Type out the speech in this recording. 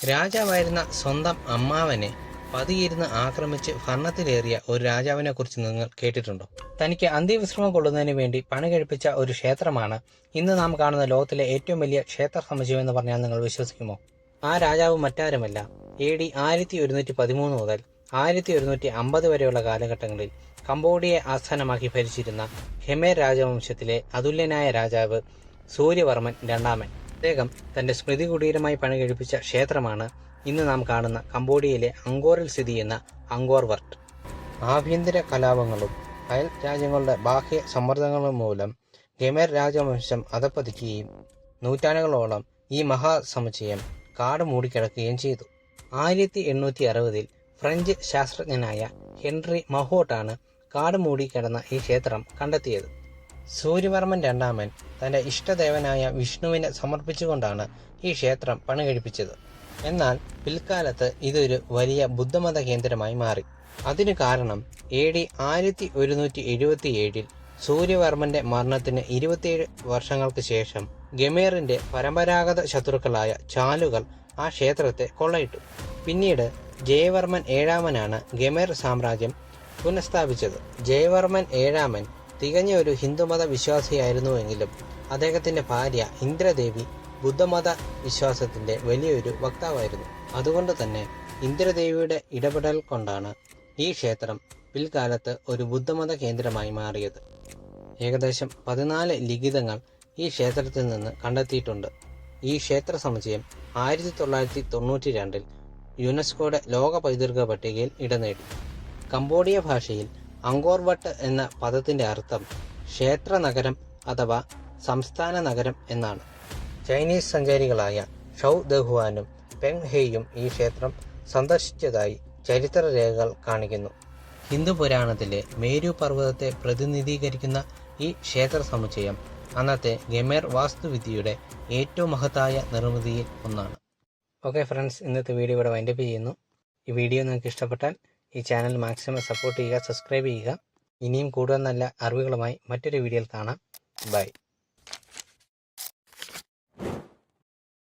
രാജാവായിരുന്ന സ്വന്തം അമ്മാവനെ പതിയിരുന്ന് ആക്രമിച്ച് ഭരണത്തിലേറിയ ഒരു രാജാവിനെ കുറിച്ച് നിങ്ങൾ കേട്ടിട്ടുണ്ടോ? തനിക്ക് അന്ത്യവിശ്രമം കൊള്ളുന്നതിന് വേണ്ടി പണി കഴിപ്പിച്ച ഒരു ക്ഷേത്രമാണ് ഇന്ന് നാം കാണുന്ന ലോകത്തിലെ ഏറ്റവും വലിയ ക്ഷേത്ര സമുച്ചയം എന്ന് പറഞ്ഞാൽ നിങ്ങൾ വിശ്വസിക്കുമോ? ആ രാജാവ് മറ്റാരുമല്ല. എ ഡി ആയിരത്തി ഒരുന്നൂറ്റി പതിമൂന്ന് മുതൽ ആയിരത്തി ഒരുന്നൂറ്റി അമ്പത് വരെയുള്ള കാലഘട്ടങ്ങളിൽ കംബോഡിയയെ ആസ്ഥാനമാക്കി ഭരിച്ചിരുന്ന ഹെമേർ രാജവംശത്തിലെ അതുല്യനായ രാജാവ് സൂര്യവർമ്മൻ രണ്ടാമൻ. അദ്ദേഹം തന്റെ സ്മൃതി കുടീരമായി പണി കഴിപ്പിച്ച ക്ഷേത്രമാണ് ഇന്ന് നാം കാണുന്ന കംബോഡിയയിലെ അങ്കോറിൽ സ്ഥിതി ചെയ്യുന്ന അങ്കോർ വർട്ട് ആഭ്യന്തര കലാപങ്ങളും അയൽ രാജ്യങ്ങളുടെ ബാഹ്യ സമ്മർദ്ദങ്ങളും മൂലം ഖമേർ രാജവംശം അധപ്പതിക്കുകയും നൂറ്റാണ്ടുകളോളം ഈ മഹാസമുച്ചയം കാട് മൂടിക്കിടക്കുകയും ചെയ്തു. ആയിരത്തി എണ്ണൂറ്റി അറുപതിൽ ഫ്രഞ്ച് ശാസ്ത്രജ്ഞനായ ഹെൻറി മഹോട്ടാണ് കാട് മൂടിക്കിടന്ന ഈ ക്ഷേത്രം കണ്ടെത്തിയത്. സൂര്യവർമ്മൻ രണ്ടാമൻ തന്റെ ഇഷ്ടദേവനായ വിഷ്ണുവിനെ സമർപ്പിച്ചുകൊണ്ടാണ് ഈ ക്ഷേത്രം പണികഴിപ്പിച്ചത്. എന്നാൽ പിൽക്കാലത്ത് ഇതൊരു വലിയ ബുദ്ധമത കേന്ദ്രമായി മാറി. അതിനു കാരണം എ ഡി ആയിരത്തി ഒരുന്നൂറ്റി എഴുപത്തി ഏഴിൽ സൂര്യവർമ്മന്റെ മരണത്തിന് ഇരുപത്തിയേഴ് വർഷങ്ങൾക്ക് ശേഷം ഗമേറിന്റെ പരമ്പരാഗത ശത്രുക്കളായ ചാലുകൾ ആ ക്ഷേത്രത്തെ കൊള്ളയിട്ടു. പിന്നീട് ജയവർമ്മൻ ഏഴാമനാണ് ഗമേർ സാമ്രാജ്യം പുനഃസ്ഥാപിച്ചത്. ജയവർമ്മൻ ഏഴാമൻ തികഞ്ഞ ഒരു ഹിന്ദുമത വിശ്വാസിയായിരുന്നുവെങ്കിലും അദ്ദേഹത്തിന്റെ ഭാര്യ ഇന്ദ്രദേവി ബുദ്ധമത വിശ്വാസത്തിന്റെ വലിയൊരു വക്താവായിരുന്നു. അതുകൊണ്ട് തന്നെ ഇന്ദ്രദേവിയുടെ ഇടപെടൽ കൊണ്ടാണ് ഈ ക്ഷേത്രം പിൽക്കാലത്ത് ഒരു ബുദ്ധമത കേന്ദ്രമായി മാറിയത്. ഏകദേശം പതിനാല് ലിഖിതങ്ങൾ ഈ ക്ഷേത്രത്തിൽ നിന്ന് കണ്ടെത്തിയിട്ടുണ്ട്. ഈ ക്ഷേത്ര സമുച്ചയം ആയിരത്തി തൊള്ളായിരത്തി തൊണ്ണൂറ്റി രണ്ടിൽ യുനെസ്കോയുടെ ലോക പൈതൃക പട്ടികയിൽ ഇടനേടി. കംബോഡിയ ഭാഷയിൽ അങ്കോർ വട്ട് എന്ന പദത്തിന്റെ അർത്ഥം ക്ഷേത്ര നഗരം അഥവാ സംസ്ഥാന നഗരം എന്നാണ്. ചൈനീസ് സഞ്ചാരികളായ ഷൗ ദഹുവാനും പെങ് ഹെയും ഈ ക്ഷേത്രം സന്ദർശിച്ചതായി ചരിത്ര രേഖകൾ കാണിക്കുന്നു. ഹിന്ദു പുരാണത്തിലെ മേരു പർവതത്തെ പ്രതിനിധീകരിക്കുന്ന ഈ ക്ഷേത്ര സമുച്ചയം അന്നത്തെ ഗമേർ വാസ്തുവിദ്യയുടെ ഏറ്റവും മഹത്തായ നിർമ്മിതിയിൽ ഒന്നാണ്. ഓക്കെ ഫ്രണ്ട്സ് ഇന്നത്തെ വീഡിയോ ഇവിടെ വൈൻഡപ്പ് ചെയ്യുന്നു. ഈ വീഡിയോ നിങ്ങൾക്ക് ഇഷ്ടപ്പെട്ടാൽ ഈ ചാനൽ മാക്സിമം സപ്പോർട്ട് ചെയ്യുക സബ്സ്ക്രൈബ് ചെയ്യുക. ഇനിയും കൂടുതൽ നല്ല അറിവുകളുമായി മറ്റൊരു വീഡിയോയിൽ കാണാം. ബൈ